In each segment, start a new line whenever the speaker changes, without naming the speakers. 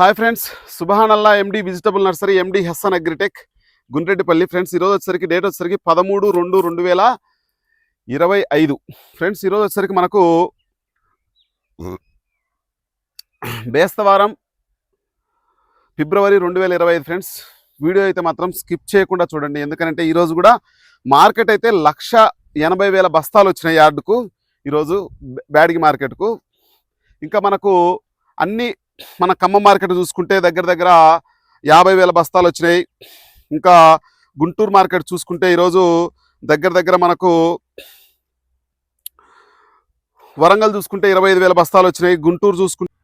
Hi friends సుబహానల్లా MD vegetable nursery MD Hassan Agritech Gundreddipalli. Friends ఈరోజు వచ్చేసరికి date వచ్చేసరికి పదమూడు రెండు రెండు వేల ఇరవై ఐదు. ఫ్రెండ్స్ ఈరోజు వచ్చేసరికి మనకు బేస్తవారం ఫిబ్రవరి రెండు వేల ఇరవై ఐదు ఫ్రెండ్స్. వీడియో అయితే మాత్రం స్కిప్ చేయకుండా చూడండి. ఎందుకంటే ఈరోజు కూడా మార్కెట్ అయితే లక్ష ఎనభై వేల బస్తాలు వచ్చినాయి యార్డుకు ఈరోజు బ్యాడిగి మార్కెట్కు. ఇంకా మనకు అన్ని మన కమ్మ మార్కెట్ చూసుకుంటే దగ్గర దగ్గర యాభై వేల బస్తాలు వచ్చినాయి. ఇంకా గుంటూరు మార్కెట్ చూసుకుంటే ఈరోజు దగ్గర దగ్గర మనకు వరంగల్ చూసుకుంటే ఇరవై ఐదు వేల బస్తాలు వచ్చినాయి. గుంటూరు చూసుకుంటే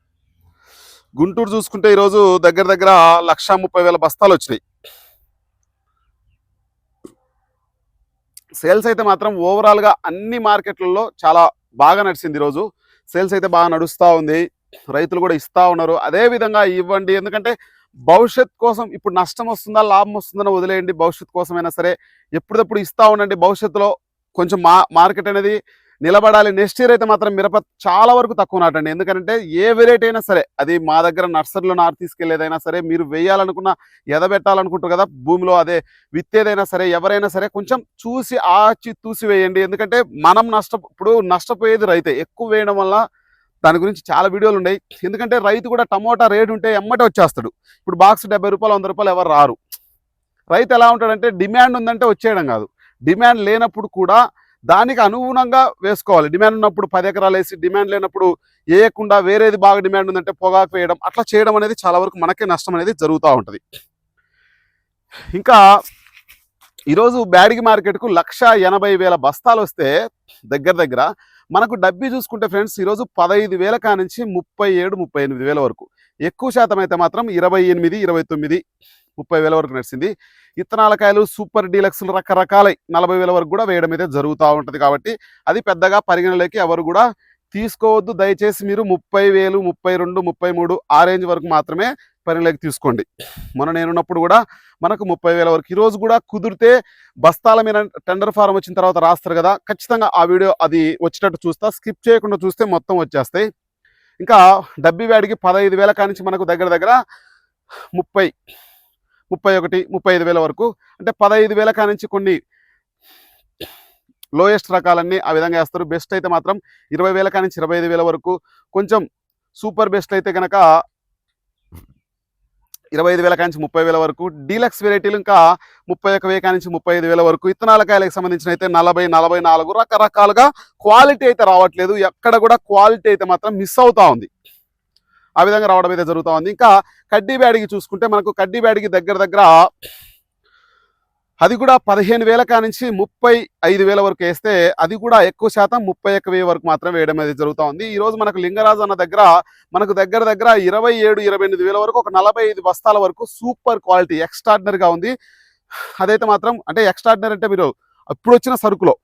గుంటూరు చూసుకుంటే ఈరోజు దగ్గర దగ్గర లక్ష ముప్పై వేల బస్తాలు వచ్చినాయి. సేల్స్ అయితే మాత్రం ఓవరాల్గా అన్ని మార్కెట్లలో చాలా బాగా నడిచింది ఈరోజు. సేల్స్ అయితే బాగా నడుస్తూ ఉంది. రైతులు కూడా ఇస్తా ఉన్నారు. అదే విధంగా ఇవ్వండి. ఎందుకంటే భవిష్యత్ కోసం ఇప్పుడు నష్టం వస్తుందా లాభం వస్తుందని వదిలేయండి. భవిష్యత్ కోసమైనా సరే ఎప్పుడప్పుడు ఇస్తా ఉండండి. భవిష్యత్తులో కొంచెం మా మార్కెట్ అనేది నిలబడాలి. నెక్స్ట్ ఇయర్ అయితే మాత్రం మిరప చాలా వరకు తక్కువ నాటండి. ఎందుకంటే ఏ వెరైటీ అయినా సరే అది మా దగ్గర నర్సరీలో నారు తీసుకెళ్ళేదైనా సరే మీరు వేయాలనుకున్న ఎదబెట్టాలనుకుంటారు కదా భూమిలో అదే విత్తేదైనా సరే ఎవరైనా సరే కొంచెం చూసి ఆచి తూసి వేయండి. ఎందుకంటే మనం నష్ట ఇప్పుడు నష్టపోయేది రైతే. ఎక్కువ వేయడం వల్ల దాని గురించి చాలా వీడియోలు ఉన్నాయి. ఎందుకంటే రైతు కూడా టమోటా రేటు ఉంటే ఎమ్మటే వచ్చేస్తాడు. ఇప్పుడు బాక్స్ డెబ్బై రూపాయలు వంద రూపాయలు ఎవరు రారు. రైతు ఎలా ఉంటాడంటే డిమాండ్ ఉందంటే వచ్చేయడం కాదు. డిమాండ్ లేనప్పుడు కూడా దానికి అనుగుణంగా వేసుకోవాలి. డిమాండ్ ఉన్నప్పుడు పది ఎకరాలు వేసి డిమాండ్ లేనప్పుడు వేయకుండా వేరేది బాగా డిమాండ్ ఉందంటే పొగాకు వేయడం అట్లా చేయడం అనేది చాలా వరకు మనకే నష్టం అనేది జరుగుతూ ఉంటుంది. ఇంకా ఈరోజు బ్యాడిగి మార్కెట్కు లక్ష ఎనభై వేల బస్తాలు వస్తే దగ్గర దగ్గర మనకు డబ్బీ చూసుకుంటే ఫ్రెండ్స్ ఈరోజు పదహైదు వేల కానించి ముప్పై ఏడు ముప్పై ఎనిమిది వేల వరకు. ఎక్కువ శాతం అయితే మాత్రం ఇరవై ఎనిమిది ఇరవై తొమ్మిది ముప్పై వేల వరకు నడిచింది ఇత్తనాల కాయలు సూపర్ డీలక్స్లు రకరకాలై నలభై వేల వరకు కూడా వేయడం అయితే జరుగుతూ ఉంటుంది కాబట్టి అది పెద్దగా పరిగణలోకి ఎవరు కూడా తీసుకోవద్దు. దయచేసి మీరు ముప్పై వేలు ముప్పై రెండు ముప్పై మూడు ఆ రేంజ్ వరకు మాత్రమే పరిగణలోకి తీసుకోండి. మొన్న నేనున్నప్పుడు కూడా మనకు ముప్పై వేల వరకు. ఈరోజు కూడా కుదిరితే బస్తాల మీద టెండర్ ఫారం వచ్చిన తర్వాత రాస్తారు కదా. ఖచ్చితంగా ఆ వీడియో అది వచ్చేటట్టు చూస్తా. స్కిప్ చేయకుండా చూస్తే మొత్తం వచ్చేస్తాయి. ఇంకా డబ్బి వ్యాడికి పదహైదు వేల కానించి మనకు దగ్గర దగ్గర ముప్పై ముప్పై ఒకటి ముప్పై ఐదు వేల వరకు. అంటే పదహైదు వేల కానించి కొన్ని లోయెస్ట్ రకాలన్నీ ఆ విధంగా వేస్తారు. బెస్ట్ అయితే మాత్రం ఇరవై వేల కానించి ఇరవై ఐదు వేల వరకు. కొంచెం సూపర్ బెస్ట్ అయితే కనుక ఇరవై ఐదు వేల కానించి ముప్పై వేల వరకు. డీలక్స్ వెరైటీలు ఇంకా ముప్పై ఒక వేల కానించి ముప్పై ఐదు వేల వరకు. ఇత్తనాల కాయలకు సంబంధించిన అయితే నలభై నలభై నాలుగు రకరకాలుగా క్వాలిటీ అయితే రావట్లేదు. ఎక్కడ కూడా క్వాలిటీ అయితే మాత్రం మిస్ అవుతా ఉంది. ఆ విధంగా రావడం అయితే జరుగుతూ ఉంది. ఇంకా కడ్డీ బ్యాడికి చూసుకుంటే మనకు కడ్డీ బ్యాడికి దగ్గర దగ్గర అది కూడా పదిహేను వేల కానించి ముప్పై ఐదు వేల వరకు వేస్తే అది కూడా ఎక్కువ శాతం ముప్పై ఒక్క వేల వరకు మాత్రం వేయడం అనేది జరుగుతూ ఉంది. ఈ రోజు మనకు లింగరాజు అన్న దగ్గర మనకు దగ్గర దగ్గర ఇరవై ఏడు ఇరవై ఎనిమిది వేల వరకు ఒక నలభై ఐదు బస్తాల వరకు సూపర్ క్వాలిటీ ఎక్స్ట్రాడినరీగా ఉంది. అదైతే మాత్రం అంటే ఎక్స్ట్రాడినరీ అంటే మీరు ఇప్పుడు వచ్చిన సరుకులో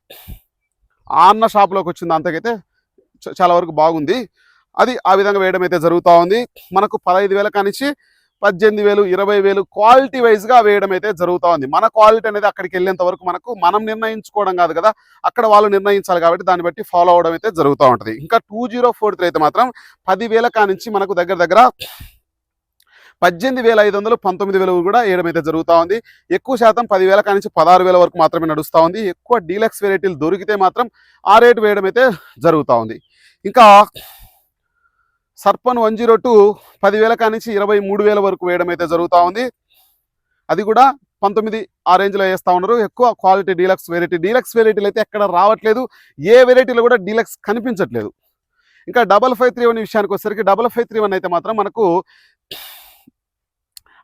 ఆన్న అన్న షాప్లోకి వచ్చింది అంతకైతే చ- చాలా వరకు బాగుంది. అది ఆ విధంగా వేయడం అయితే జరుగుతూ ఉంది. మనకు పదహైదు వేల కానించి పద్దెనిమిది వేలు ఇరవై వేలు క్వాలిటీ వైజ్గా వేయడం అయితే జరుగుతూ ఉంది. మన క్వాలిటీ అనేది అక్కడికి వెళ్ళేంత వరకు మనకు మనం నిర్ణయించుకోవడం కాదు కదా అక్కడ వాళ్ళు నిర్ణయించాలి కాబట్టి దాన్ని బట్టి ఫాలో అవడం అయితే జరుగుతూ ఉంటుంది. ఇంకా టూ జీరో ఫోర్ త్రీ అయితే మాత్రం పదివేల కానించి మనకు దగ్గర దగ్గర పద్దెనిమిది వేల ఐదు వందలు పంతొమ్మిది వేలు కూడా వేయడం అయితే జరుగుతూ ఉంది. ఎక్కువ శాతం పదివేల కానించి పదహారు వేల వరకు మాత్రమే నడుస్తూ ఉంది. ఎక్కువ డీలక్స్ వెరైటీలు దొరికితే మాత్రం ఆ రేటు వేయడం అయితే జరుగుతూ ఉంది. ఇంకా సర్పన్ వన్ జీరో టూ పదివేల కానించి ఇరవై మూడు వేల వరకు వేయడం అయితే జరుగుతూ ఉంది. అది కూడా పంతొమ్మిది ఆ రేంజ్లో వేస్తూ ఉన్నారు. ఎక్కువ క్వాలిటీ డీలక్స్ వెరైటీ డీలక్స్ వెరైటీలు అయితే ఎక్కడ రావట్లేదు. ఏ వెరైటీలో కూడా డీలక్స్ కనిపించట్లేదు. ఇంకా డబల్ ఫైవ్ త్రీ వన్ విషయానికి వచ్చేసరికి డబల్ ఫైవ్ త్రీ వన్ అయితే మాత్రం మనకు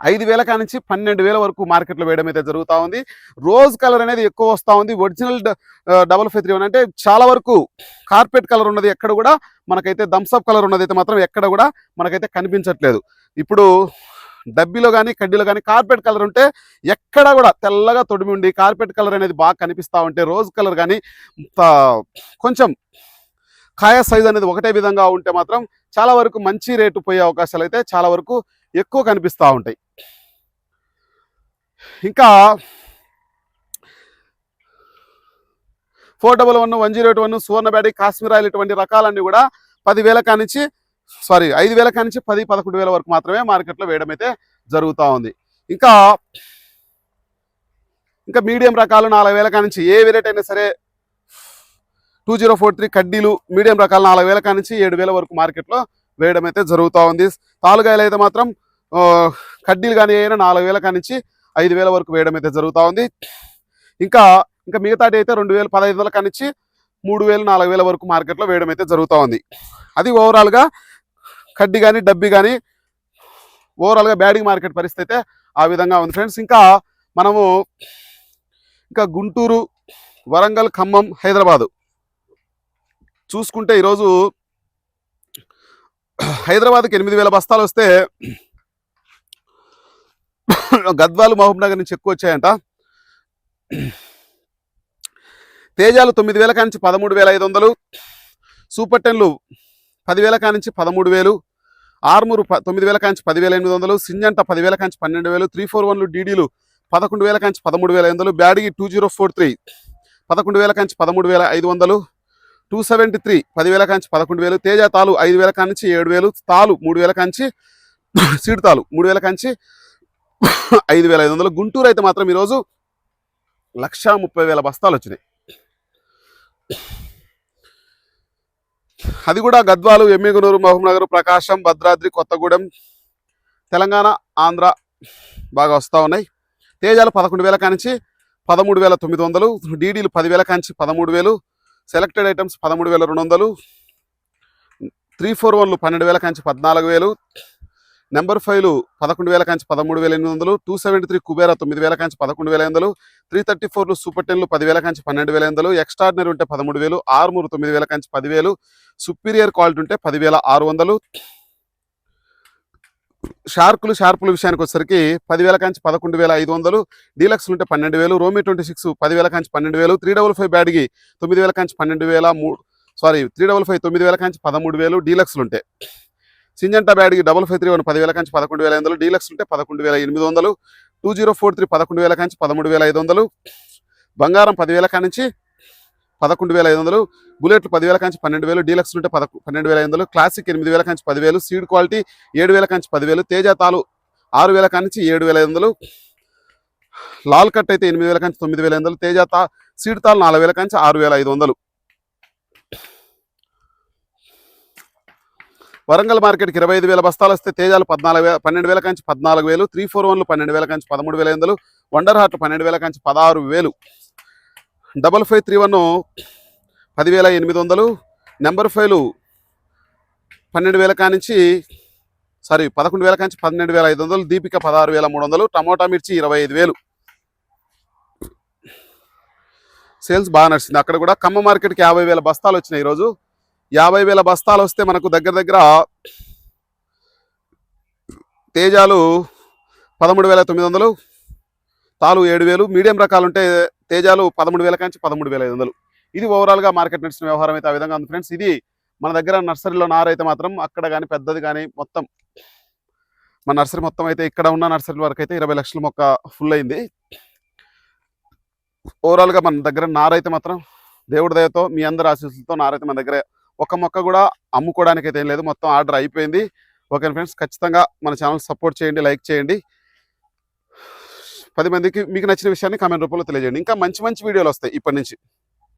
ఐదు వేల కానించి పన్నెండు వేల వరకు మార్కెట్లో వేయడం అయితే జరుగుతూ ఉంది. రోజ్ కలర్ అనేది ఎక్కువ వస్తూ ఉంది. Original double five three one అంటే చాలా వరకు కార్పెట్ కలర్ ఉన్నది ఎక్కడ కూడా మనకైతే థమ్స్అప్ కలర్ ఉన్నది అయితే మాత్రం ఎక్కడ కూడా మనకైతే కనిపించట్లేదు. ఇప్పుడు డబ్బీలో కానీ కడ్డీలో కానీ కార్పెట్ కలర్ ఉంటే ఎక్కడ కూడా తెల్లగా తొడిమి ఉండి కార్పెట్ కలర్ అనేది బాగా కనిపిస్తూ ఉంటే రోజ్ కలర్ కానీ త- కొంచెం కాయ సైజ్ అనేది ఒకటే విధంగా ఉంటే మాత్రం చాలా వరకు మంచి రేటు పోయే అవకాశాలు అయితే చాలా వరకు ఎక్కువ కనిపిస్తూ ఉంటాయి. ఇంకా four double one one zero eight one Suvarna Byadgi Kashmir oil ఇటువంటి రకాలన్నీ కూడా పదివేల కానించి సారీ ఐదు వేల కానించి పది పదకొండు వేల వరకు మాత్రమే మార్కెట్లో వేయడం అయితే జరుగుతూ ఉంది. ఇంకా ఇంకా మీడియం రకాలు నాలుగు వేల కానించి ఏ వెరైటీ అయినా సరే టూ జీరో ఫోర్ త్రీ కడ్డీలు మీడియం రకాలు నాలుగు వేల కానించి ఏడు వేల వరకు మార్కెట్లో వేయడం అయితే జరుగుతూ ఉంది. తాలుగాయలు అయితే మాత్రం కడ్డీలు కానీ అయినా నాలుగు వేల కానించి ఐదు వేల వరకు వేయడం అయితే జరుగుతూ ఉంది. ఇంకా ఇంకా మిగతాటి అయితే రెండు వేల పదహైదు వందల కానించి మూడు వేలు నాలుగు వేల వరకు మార్కెట్లో వేయడం అయితే జరుగుతూ ఉంది. అది ఓవరాల్గా కడ్డీ కానీ డబ్బి కానీ ఓవరాల్గా బ్యాడింగ్ మార్కెట్ పరిస్థితి అయితే ఆ విధంగా ఉంది ఫ్రెండ్స్. ఇంకా మనము ఇంకా గుంటూరు వరంగల్ ఖమ్మం హైదరాబాదు చూసుకుంటే ఈరోజు హైదరాబాద్కి ఎనిమిది వేల బస్తాలు వస్తే గద్వాలు మహబూబ్ నగర్ నుంచి ఎక్కువ వచ్చాయంట. తేజాలు తొమ్మిది వేల కానించి పదమూడు వేల ఐదు వందలు. సూపర్ టెన్లు పదివేల కానించి పదమూడు వేలు. ఆర్మూరు ప తొమ్మిది వేల కాంచి పదివేల ఎనిమిది వందలు. సింజంట పదివేల కాంచి పన్నెండు వేలు. త్రీ ఫోర్ వన్లు డీడీలు పదకొండు వేల కాంచి పదమూడు వేల ఐదు వందలు. Byadgi two zero four three పదకొండు వేల కాంచి పదమూడు వేల ఐదు వందలు. టూ సెవెంటీ త్రీ పదివేల కాంచి పదకొండు వేలు తేజ తాలు ఐదు వేల కాంచి ఏడు వేలు తాలు మూడు వేల కాంచి సీడ్ తాలు మూడు వేల కాంచి ఐదు వేల ఐదు వందలు. గుంటూరు అయితే మాత్రం ఈరోజు లక్షా ముప్పై వేల బస్తాలు వచ్చినాయి. అది కూడా గద్వాలు ఎమ్మిగునూరు మహబూబ్నగర్ ప్రకాశం భద్రాద్రి కొత్తగూడెం తెలంగాణ ఆంధ్ర బాగా వస్తూ ఉన్నాయి. తేజాలు పదకొండు వేల కానించి పదమూడు వేల తొమ్మిది వందలు డీడీలు పదివేల కాంచి పదమూడు వేలు సెలెక్టెడ్ ఐటమ్స్ పదమూడు వేల రెండు వందలు. త్రీ ఫోర్ వన్లు పన్నెండు వేల కాంచి పద్నాలుగు వేలు. నెంబర్ ఫైవ్లు పదకొండు వేల కాంచి పదమూడు వేల ఎనిమిది వందలు. టూ సెవెంటీ త్రీ కుబేరా తొమ్మిది వేల కాంచి పదకొండు వేల వందలు. త్రీ థర్టీ ఫోర్లు సూపర్ టెన్లు పదివేల కాంచి పన్నెండు వేల వందలు. ఎక్స్ట్రాడినరీ ఉంటే పదమూడు వేలు. ఆరుమూరు తొమ్మిది వేల కాంచి పదివేలు. సుపీరియర్ క్వాలిటీ ఉంటే పదివేల ఆరు వందలు. షార్కులు షార్పుల విషయానికి వచ్చేసరికి పదివేల కాంచి పదకొండు వేల ఐదు వందలు డీలక్స్ ఉంటే పన్నెండు వేలు రోమి ట్వంటీ సిక్స్ పదివేల కాంచి పన్నెండు వేలు త్రీ డబుల్ ఫైవ్ బ్యాడ్కి తొమ్మిది వేల కాంచి పన్నెండు వేల మూడు సారీ త్రీ డబుల్ ఫైవ్ తొమ్మిది వేల కాంచి పదమూడు వేలు డీలక్స్లు ఉంటాయి సింజంటా బ్యాడ్కి డబుల్ ఫైవ్ త్రీ వన్ పదివేల కాంచి పదకొండు వేల ఐదు వందలు డీలక్స్ ఉంటే పదకొండు వేల ఎనిమిది వందలు టూ జీరో ఫోర్ త్రీ పదకొండు వేల కాంచి పదమూడు వేల ఐదు వందలు బంగారం పదివేల కానించి పదకొండు వేల ఐదు వందలు బుల్లెట్లు పదివేల కాంచి పన్నెండు వేలు డీలక్స్ ఉంటే పద పన్నెండు వేల ఐదు వందలు క్లాసిక్ ఎనిమిది వేల కాంచి పదివేలు సీడ్ క్వాలిటీ ఏడు వేల కాంచి పదివేలు తేజ తాలు ఆరు వేల కాంచి ఏడు వేల ఐదు వందలు లాల్ కట్ అయితే ఎనిమిది వేల కాంచి తొమ్మిది వేల ఐదు వందలు తేజ తా సీడ్ తాలు నాలుగు వేల కాంచి ఆరు వేల ఐదు వందలు. వరంగల్ మార్కెట్కి ఇరవై ఐదు వేల బస్తాలు వస్తే తేజాలు పద్నాలుగు వేల పన్నెండు వేల కాంచి పద్నాలుగు వేలు త్రీ ఫోర్ వన్లు పన్నెండు వేల కాంచి పదమూడు వేల ఐదు వందలు వండర్ హార్ట్ పన్నెండు వేల కాంచి పదహారు వేలు. డబల్ ఫైవ్ త్రీ వన్ పదివేల ఎనిమిది వందలు. నెంబర్ ఫైవ్లు పన్నెండు వేల కానించి సారీ పదకొండు వేల కానించి పన్నెండు వేల ఐదు వందలు దీపిక పదహారు వేల మూడు వందలు టమోటా మిర్చి ఇరవై ఐదు వేలు. సేల్స్ బాగా నడిచింది. అక్కడ కూడా కమ్మ మార్కెట్కి యాభై వేల బస్తాలు వచ్చినాయి ఈరోజు. యాభై వేల బస్తాలు వస్తే మనకు దగ్గర దగ్గర తేజాలు పదమూడు వేల తొమ్మిది వందలు తాలు ఏడు వేలు మీడియం రకాలు ఉంటే తేజాలు పదమూడు వేల కాంచి పదమూడు వేల ఐదు వందలు. ఇది ఓవరాల్గా మార్కెట్ నడిచిన వ్యవహారం అయితే ఆ విధంగా ఉంది ఫ్రెండ్స్ ఇది మన దగ్గర నర్సరీలో నారు అయితే మాత్రం అక్కడ కానీ పెద్దది కానీ మొత్తం మన నర్సరీ మొత్తం అయితే ఇక్కడ ఉన్న నర్సరీ వరకు అయితే ఇరవై లక్షల మొక్క ఫుల్ అయింది. ఓవరాల్గా మన దగ్గర నారు అయితే మాత్రం దేవుడి దయతో మీ అందరి ఆశీస్సులతో నారైతే మన దగ్గర ఒక మొక్క కూడా అమ్ముకోవడానికి అయితే ఏం లేదు. మొత్తం ఆర్డర్ అయిపోయింది. ఓకే ఫ్రెండ్స్ ఖచ్చితంగా మన ఛానల్ సపోర్ట్ చేయండి లైక్ చేయండి. పది మందికి మీకు నచ్చిన విషయాన్ని కామెంట్ రూపంలో తెలియజేయండి. ఇంకా మంచి మంచి వీడియోలు వస్తాయి ఇప్పటి నుంచి.